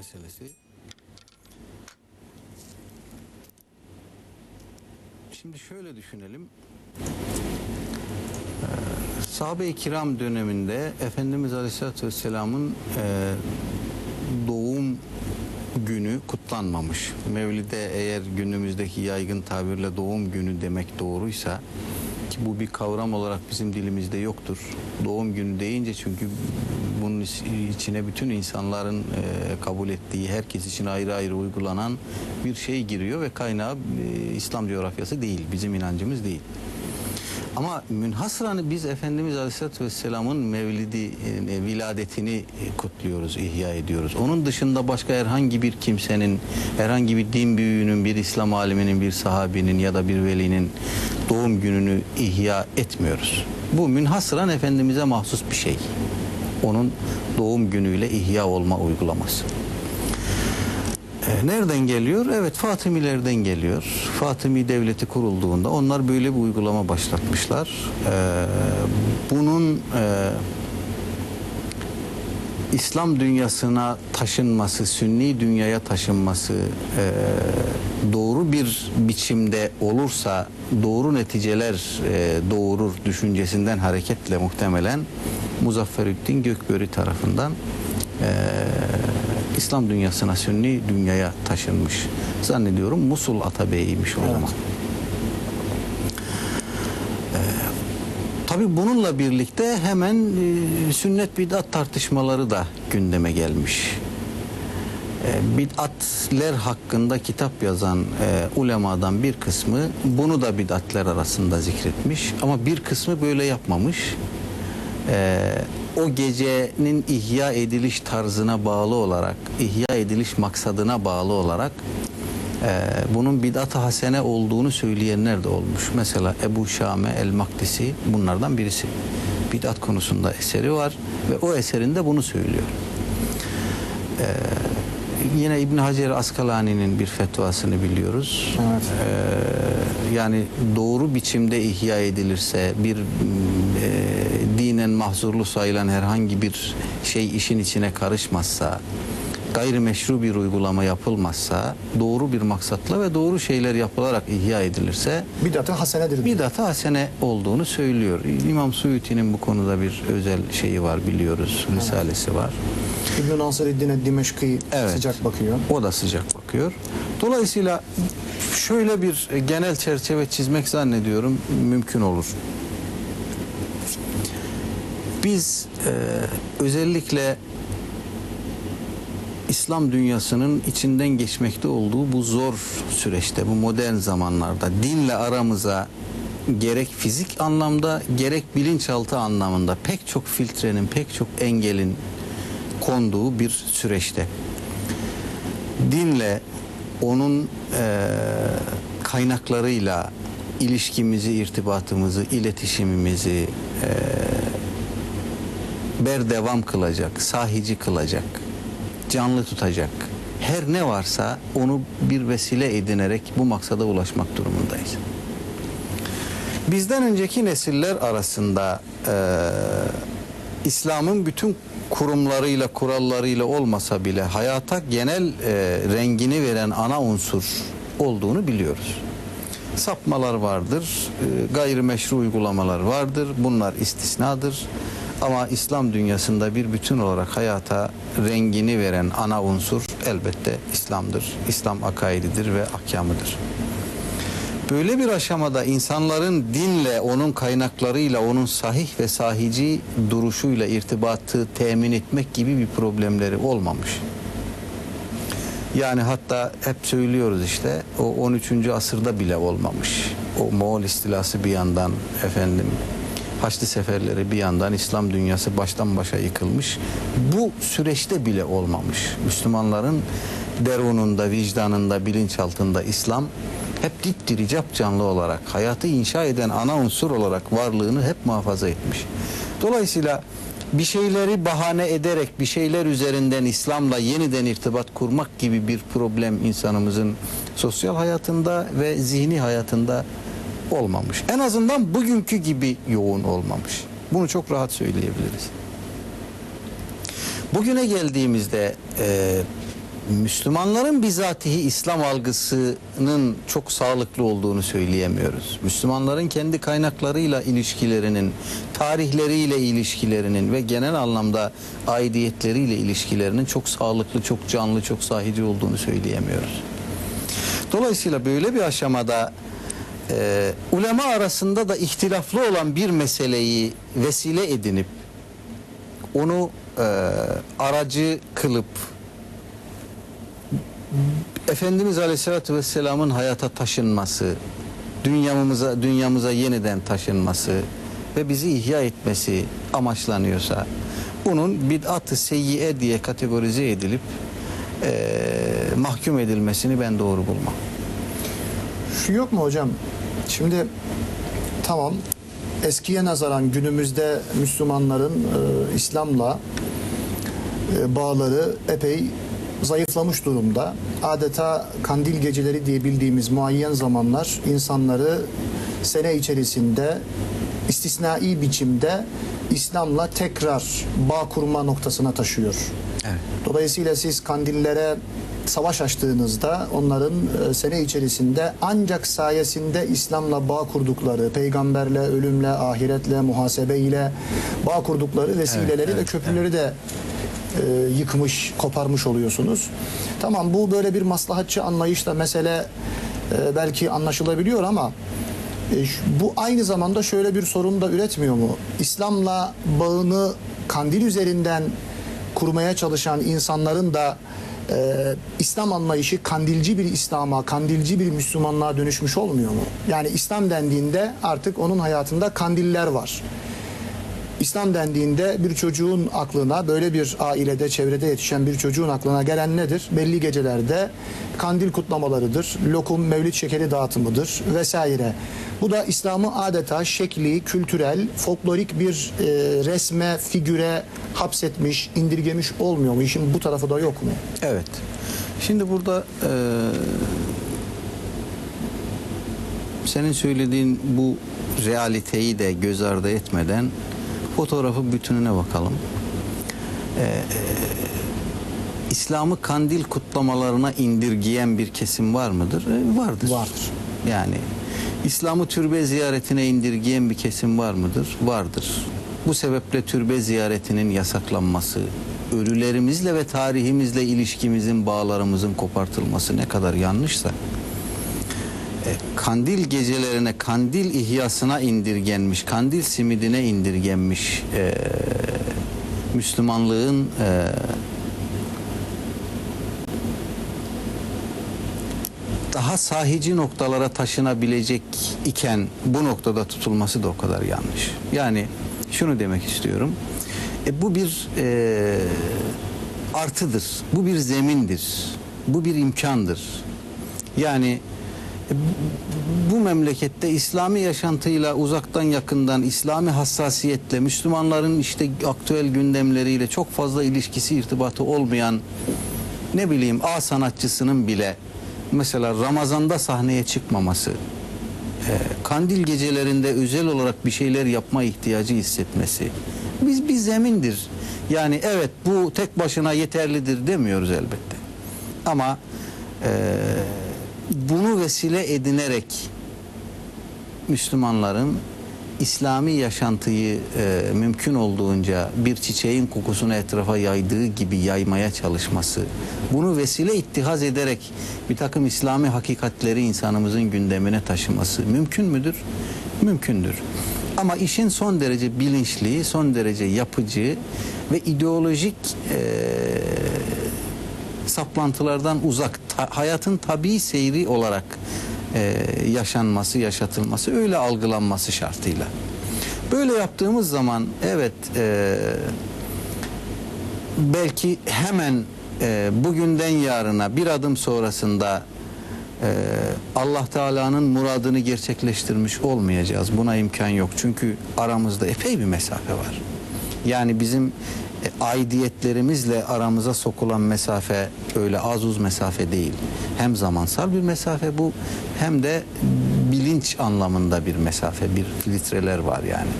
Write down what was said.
meselesi. Şimdi şöyle düşünelim. Ee, Sahabe-i kiram döneminde Efendimiz Aleyhisselatü Vesselam'ın e, doğum günü kutlanmamış. Mevlide eğer günümüzdeki yaygın tabirle doğum günü demek doğruysa ki bu bir kavram olarak bizim dilimizde yoktur. Doğum günü deyince çünkü bunun içine bütün insanların e, kabul ettiği, herkes için ayrı ayrı uygulanan bir şey giriyor ve kaynağı e, İslam coğrafyası değil, bizim inancımız değil. Ama münhasıran biz Efendimiz Aleyhisselatü Vesselam'ın mevlidi, e, viladetini e, kutluyoruz, ihya ediyoruz. Onun dışında başka herhangi bir kimsenin, herhangi bir din büyüğünün, bir İslam aliminin, bir sahabinin ya da bir velinin doğum gününü ihya etmiyoruz. Bu münhasıran Efendimiz'e mahsus bir şey. Onun doğum günüyle ihya olma uygulaması. E, Nereden geliyor? Evet Fatimilerden geliyor. Fatimi devleti kurulduğunda onlar böyle bir uygulama başlatmışlar. E, bunun e, İslam dünyasına taşınması, Sünni dünyaya taşınması e, doğru bir biçimde olursa doğru neticeler e, doğurur düşüncesinden hareketle muhtemelen Muzafferüddin Gökbörü tarafından e, İslam dünyasına, Sünni dünyaya taşınmış. Zannediyorum Musul Atabey'iymiş o zaman. Tabi bununla birlikte hemen e, sünnet bid'at tartışmaları da gündeme gelmiş. E, bid'atler hakkında kitap yazan e, ulemadan bir kısmı bunu da bid'atler arasında zikretmiş ama bir kısmı böyle yapmamış. E, o gecenin ihya ediliş tarzına bağlı olarak, ihya ediliş maksadına bağlı olarak ee, bunun bid'at-ı hasene olduğunu söyleyenler de olmuş. Mesela Ebu Şame el-Makdisi bunlardan birisi. Bid'at konusunda eseri var ve o eserinde bunu söylüyor. Ee, yine İbn Hacer Askalani'nin bir fetvasını biliyoruz. Evet. Ee, yani doğru biçimde ihya edilirse bir e, dinen mahzurlu sayılan herhangi bir şey işin içine karışmazsa gayrimeşru bir uygulama yapılmazsa doğru bir maksatla ve doğru şeyler yapılarak ihya edilirse Bidat-ı hasenedir. bidat-ı hasene olduğunu söylüyor. İmam Suyuti'nin bu konuda bir özel şeyi var biliyoruz. Risalesi var. İbn-i Nasiriddin Dimeşki Evet. sıcak bakıyor. O da sıcak bakıyor. Dolayısıyla şöyle bir genel çerçeve çizmek zannediyorum mümkün olur. Biz e, özellikle İslam dünyasının içinden geçmekte olduğu bu zor süreçte, bu modern zamanlarda dinle aramıza gerek fizik anlamda gerek bilinçaltı anlamında pek çok filtrenin, pek çok engelin konduğu bir süreçte. Dinle onun eee, kaynaklarıyla ilişkimizi, irtibatımızı, iletişimimizi eee berdevam kılacak, sahici kılacak, canlı tutacak. Her ne varsa onu bir vesile edinerek bu maksada ulaşmak durumundayız. Bizden önceki nesiller arasında eee, İslam'ın bütün kurumlarıyla, kurallarıyla olmasa bile hayata genel eee, rengini veren ana unsur olduğunu biliyoruz. Sapmalar vardır, eee, gayrimeşru uygulamalar vardır. Bunlar istisnadır. Ama İslam dünyasında bir bütün olarak hayata rengini veren ana unsur elbette İslam'dır. İslam akaididir ve ahkamıdır. Böyle bir aşamada insanların dinle, onun kaynaklarıyla, onun sahih ve sahici duruşuyla irtibatı temin etmek gibi bir problemleri olmamış. Yani hatta hep söylüyoruz işte o 13. asırda bile olmamış. O Moğol istilası bir yandan efendim Haçlı seferleri bir yandan İslam dünyası baştan başa yıkılmış. Bu süreçte bile olmamış. Müslümanların derununda, vicdanında, bilinçaltında İslam hep dipdiri cap canlı olarak hayatı inşa eden ana unsur olarak varlığını hep muhafaza etmiş. Dolayısıyla bir şeyleri bahane ederek bir şeyler üzerinden İslam'la yeniden irtibat kurmak gibi bir problem insanımızın sosyal hayatında ve zihni hayatında olmamış. En azından bugünkü gibi yoğun olmamış. Bunu çok rahat söyleyebiliriz. Bugüne geldiğimizde e, Müslümanların bizatihi İslam algısının çok sağlıklı olduğunu söyleyemiyoruz. Müslümanların kendi kaynaklarıyla ilişkilerinin, tarihleriyle ilişkilerinin ve genel anlamda aidiyetleriyle ilişkilerinin çok sağlıklı, çok canlı, çok sahici olduğunu söyleyemiyoruz. Dolayısıyla böyle bir aşamada e, ulema arasında da ihtilaflı olan bir meseleyi vesile edinip onu e, aracı kılıp Efendimiz Aleyhisselatü Vesselam'ın hayata taşınması, dünyamıza, dünyamıza yeniden taşınması ve bizi ihya etmesi amaçlanıyorsa bunun bid'at-ı seyyiye diye kategorize edilip eee, mahkum edilmesini ben doğru bulmam. Şu yok mu hocam? Şimdi tamam eskiye nazaran günümüzde Müslümanların e, İslam'la e, bağları epey zayıflamış durumda. Adeta kandil geceleri diye bildiğimiz muayyen zamanlar insanları sene içerisinde istisnai biçimde İslam'la tekrar bağ kurma noktasına taşıyor. Evet. Dolayısıyla siz kandillere savaş açtığınızda onların e, sene içerisinde ancak sayesinde İslam'la bağ kurdukları, peygamberle, ölümle, ahiretle, muhasebeyle bağ kurdukları vesileleri Evet, ve evet, köprüleri de e, yıkmış, koparmış oluyorsunuz. Tamam bu böyle bir maslahatçı anlayışla mesele e, belki anlaşılabiliyor ama e, bu aynı zamanda şöyle bir sorun da üretmiyor mu? İslam'la bağını kandil üzerinden kurmaya çalışan insanların da e, İslam anlayışı kandilci bir İslam'a, kandilci bir Müslümanlığa dönüşmüş olmuyor mu? Yani İslam dendiğinde artık onun hayatında kandiller var. İslam dendiğinde bir çocuğun aklına böyle bir ailede çevrede yetişen bir çocuğun aklına gelen nedir? Belli gecelerde kandil kutlamalarıdır, lokum, mevlid şekeri dağıtımıdır vesaire. Bu da İslam'ı adeta şekli, kültürel, folklorik bir e, resme, figüre hapsetmiş, indirgemiş olmuyor mu? İşin bu tarafı da yok mu? Evet. Şimdi burada eee, senin söylediğin bu realiteyi de göz ardı etmeden fotoğrafı bütününe bakalım. Eee, İslam'ı kandil kutlamalarına indirgeyen bir kesim var mıdır? E, vardır. Vardır. Yani İslam'ı türbe ziyaretine indirgeyen bir kesim var mıdır? Vardır. Bu sebeple türbe ziyaretinin yasaklanması, ölülerimizle ve tarihimizle ilişkimizin, bağlarımızın kopartılması ne kadar yanlışsa e, kandil gecelerine, kandil ihyasına indirgenmiş, kandil simidine indirgenmiş e, Müslümanlığın e, daha sahici noktalara taşınabilecek iken bu noktada tutulması da o kadar yanlış. Yani şunu demek istiyorum. E, bu bir e, artıdır. Bu bir zemindir. Bu bir imkandır. Yani e, bu memlekette İslami yaşantıyla uzaktan yakından İslami hassasiyetle Müslümanların işte aktüel gündemleriyle çok fazla ilişkisi irtibatı olmayan ne bileyim A sanatçısının bile mesela Ramazan'da sahneye çıkmaması, e, kandil gecelerinde özel olarak bir şeyler yapma ihtiyacı hissetmesi biz bir zemindir. Yani evet bu tek başına yeterlidir demiyoruz elbette. Ama e, bunu vesile edinerek Müslümanların İslami yaşantıyı e, mümkün olduğunca bir çiçeğin kokusunu etrafa yaydığı gibi yaymaya çalışması, bunu vesile ittihaz ederek bir takım İslami hakikatleri insanımızın gündemine taşıması mümkün müdür? Mümkündür. Ama işin son derece bilinçli, son derece yapıcı ve ideolojik e, saplantılardan uzak, ta- hayatın tabii seyri olarak e, yaşanması, yaşatılması, öyle algılanması şartıyla. Böyle yaptığımız zaman evet e, belki hemen e, bugünden yarına bir adım sonrasında e, Allah Teala'nın muradını gerçekleştirmiş olmayacağız. Buna imkan yok. Çünkü aramızda epey bir mesafe var. Yani bizim e, aidiyetlerimizle aramıza sokulan mesafe öyle az uz mesafe değil. Hem zamansal bir mesafe bu hem de bilinç anlamında bir mesafe, bir filtreler var yani.